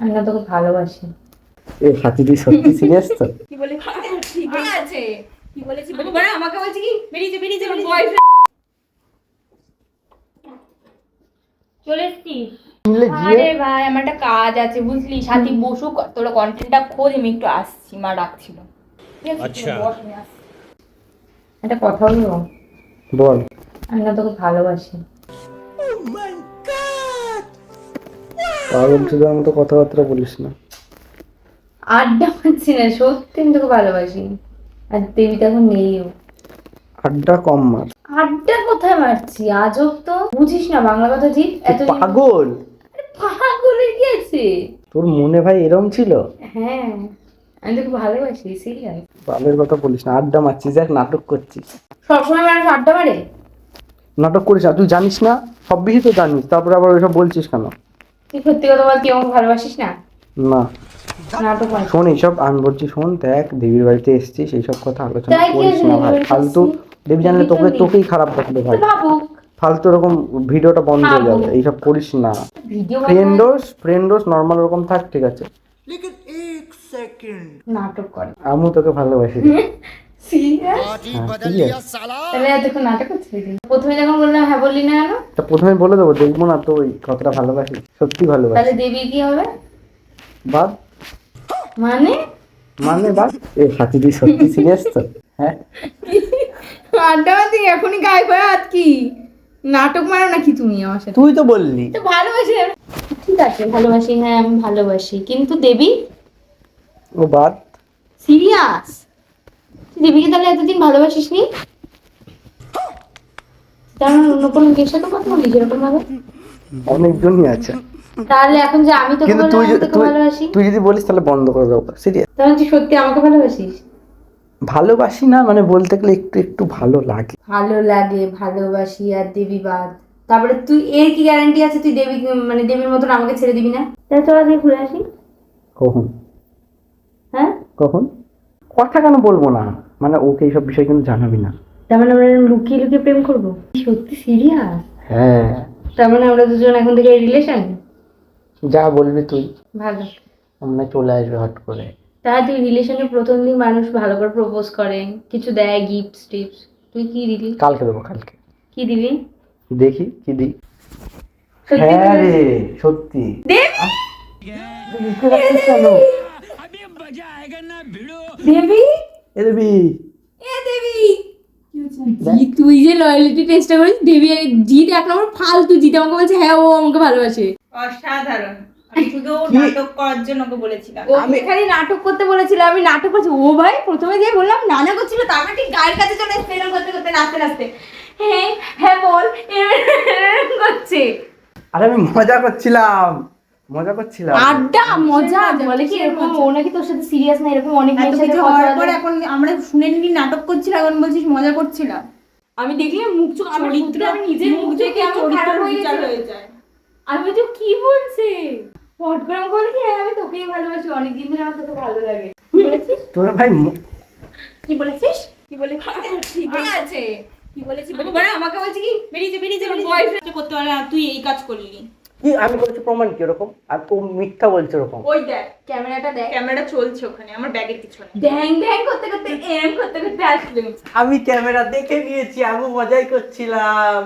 আমি না তোকে ভালোবাসি। এই হাতিদি সত্যি সিরিয়াস তো? কি বলে ঠিক আছে। কি বলেছি বলে আমাকে বলছি কি? বেরিয়ে যা বেরিয়ে যা বয়ফ্রেন্ড চলে এসছিস। আরে ভাই আমার একটা কাজ আছে বুঝলি? সাথী বসুক তোরা কন্টেন্টটা খোঁজ আমি একটু আসছি মা ডাকছিল। আচ্ছা। একটা কথা বলব? বল। আমি না তোকে ভালোবাসি। পাগল চোদার মতো কথাবার্তা বলিস না। আড্ডা মারছি না সত্যি আমি তোকে ভালোবাসি। আর দেবী তো এখন নেইও আড্ডা কম মার। আড্ডা কোথায় মারছি? আজব তো। বুঝিস না বাংলা কথা ঠিক এত পাগল? পাগলের কি আছে? তোর মনে ভাই এরম ছিল? হ্যাঁ আমি তোকে ভালোবাসি সিরিয়াস বালের কথা বলিস না আড্ডা মারছিস দেখ নাটক করছিস। সবসময় মানুষ আড্ডা মারে? নাটক করিস না তুই জানিস না? সব বিষয় তো জানিস তারপরে আবার ওইসব বলছিস কেন? তুই সত্যি কথা বল তুই আমাকে ভালোবাসিস না? না। নাটক মার শোন এইসব আমি বলছি শোন দেখ দেবীর বাড়িতে এসছিস এইসব কথা আলোচনা করিস না ভাই ফালতু? দেবী জানলে তোকে তোকেই খারাপ ভাই। ফালতু এরকম ভিডিওটা বন্ধ হয়ে যাবে এইসব করিস না। ভিডিও ফ্রেন্ডোস ফ্রেন্ডোস নর্মাল ওরকম থাক ঠিক আছে। নাটক করে। আমি তোকে ভালোবাসি। সিরিয়াস হ্যাঁ, তাহলে এতক্ষণ নাটক প্রথমে যখন বললাম হ্যাঁ বললি না কেন? তা প্রথমে বলে দেবো দেখব না তো ওই কতটা ভালোবাসি সত্যি ভালোবাসি। তাহলে দেবী কি হবে? বাদ। মানে? মানে বাদ? এই হাতিদি সত্যি সিরিয়াস তো। হ্যাঁ। আড্ডা মারতে এখনই গায়ে পায়ে হাত কি? নাটক মারো নাকি তুমি আমার সাথে? তুই তো বললি। তো ভালোবাসি ঠিক আছে ভালোবাসি হ্যাঁ আমি ভালোবাসি। কিন্তু দেবী? ও বাদ। সিরিয়াস দেবীকে তাহলে এতদিন ভালোবাসিস নি তেমন অন্য কোনো মেয়ের সাথে কথা বলি যেরকম ভাবে? অনেকজনই আছে। তাহলে এখন যে আমি তোকে ভালোবাসি তুই যদি বলিস তাহলে বন্ধ করে দেবো সিরিয়াস তাহলে তুই সত্যি আমাকে ভালোবাসিস? ভালোবাসি না মানে বলতে গেলে একটু একটু ভালো লাগে। ভালো লাগে ভালোবাসি আর দেবী বাদ। তারপরে তুই এর কি গ্যারান্টি আছে তুই দেবী মানে দেবীর মতন আমাকে ছেড়ে দিবি না? তাহলে চল আজকে ঘুরে আসি। কখন? হ্যাঁ? কখন? কথা কেন বলব না? মানে ওকে এইসব বিষয় কিন্তু জানাবি না। তার মানে আমরা লুকিয়ে লুকিয়ে প্রেম করব? সত্যি সিরিয়াস হ্যাঁ। তার মানে আমরা দুজন এখন থেকে রিলেশন যা বলবি তুই। ভালো। আমরা চলে আসবে হট করে। তা তুই রিলেশনে প্রথম দিন মানুষ ভালো করে প্রপোজ করে কিছু দেয় গিফট টিপস তুই কি দিলি? কালকে দেবো কালকে। কি দিবি দেখি কি সত্যি হ্যাঁ রে সত্যি। দেবী? দেবী! এ দেবী। এ দেবী। জি তুই যে লয়ালিটি টেস্টটা করিস দেবী জিৎ এক নম্বর ফালতু জিৎ আমাকে বলছে হ্যাঁ ও আমাকে ভালোবাসে। অসাধারণ। শুধু নাটক করার জন্য ওকে বলেছিলাম। ও খালি নাটক করতে বলেছিল আমি নাটক করছি। ও ভাই প্রথমে যে বললাম নানা করছিল তারপরে ঠিক গায়ের কাছে চলে এসছে করতে করতে নাচতে নাচতে। হ্যাঁ হ্যাঁ বল। এরকম করছে। আরে আমি মজা করছিলাম। মজা করছিলাম। আড্ডা মজা বলে কি এরকম ও নাকি তোর সাথে সিরিয়াস না এরকম অনেক মেয়ের সাথে কথা। এখন আমরা শুনে নিলি নাটক করছিলাম এখন বলছিস মজা করছিলাম। আমি দেখলাম মুখ চোখ আমার চরিত্র আমি নিজের মুখ দেখে আমার খারাপ হয়ে যায়। আমি বলছি কি বলছে? ফট করে আমাকে বলে কি? হ্যাঁ আমি তোকেই ভালোবাসি অনেকদিন ধরে আমার তোকে ভালো লাগে। বলেছিস? তোর ভাই কি বলেছিস? কি বলেছিস? ঠিক আছে। কি বলেছি মানে আমাকে বলছি কি বেরিয়ে যা বেরিয়ে যা বয়ফ্রেন্ড করতে পারে না তুই এই কাজ করলি। কি আমি বলছি প্রমাণ কি ওরকম? আর ও মিথ্যা বলছে ওরকম। ওই দেখ ক্যামেরাটা দেখ। ক্যামেরা চলছে ওখানে আমার ব্যাগের পিছনে। ড্যাং ড্যাং করতে করতে এম করতে করতে আসলাম আমি ক্যামেরা দেখে নিয়েছি আমি মজাই করছিলাম।